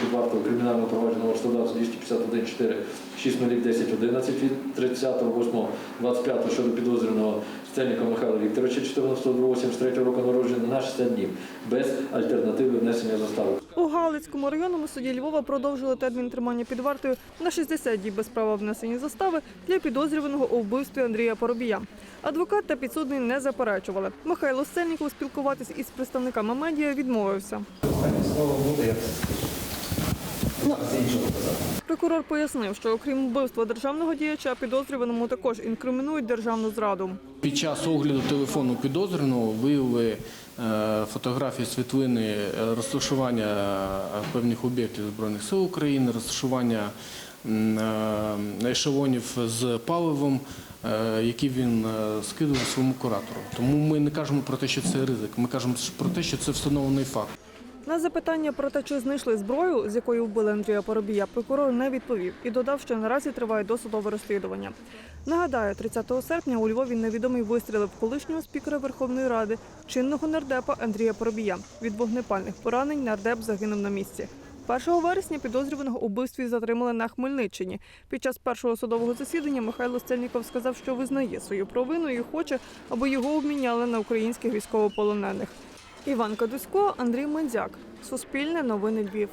під вартою кримінального провадження номер 120 251 4 6 10 11 від 30.08.25 щодо підозрюваного Стельника Михайла Вікторовича 14.02.73 року народження на 60 днів без альтернативи внесення застави. У Галицькому районному суді Львова продовжили термін тримання під вартою на 60 діб без права внесення застави для підозрюваного у вбивстві Андрія Поробія. Адвокат та підсудний не заперечували. Михайло Сельніков спілкуватись із представниками медіа відмовився. Прокурор пояснив, що окрім вбивства державного діяча, підозрюваному також інкримінують державну зраду. Під час огляду телефону підозрюваного виявили е, фотографії світлини розташування е, певних об'єктів Збройних сил України, розташування е, ешелонів з паливом, які він скидував своєму куратору. Тому ми не кажемо про те, що це ризик. Ми кажемо про те, що це встановлений факт. На запитання про те, чи знайшли зброю, з якою вбили Андрія Поробія, прокурор не відповів і додав, що наразі триває досудове розслідування. Нагадаю, 30 серпня у Львові невідомий вистрілив колишнього спікера Верховної Ради, чинного нардепа Андрія Поробія. Від вогнепальних поранень нардеп загинув на місці. 1 вересня підозрюваного у вбивстві затримали на Хмельниччині. Під час першого судового засідання Михайло Стельніков сказав, що визнає свою провину і хоче, аби його обміняли на українських військовополонених. Іван Кадусько, Андрій Мандзяк. Суспільне новини Львів.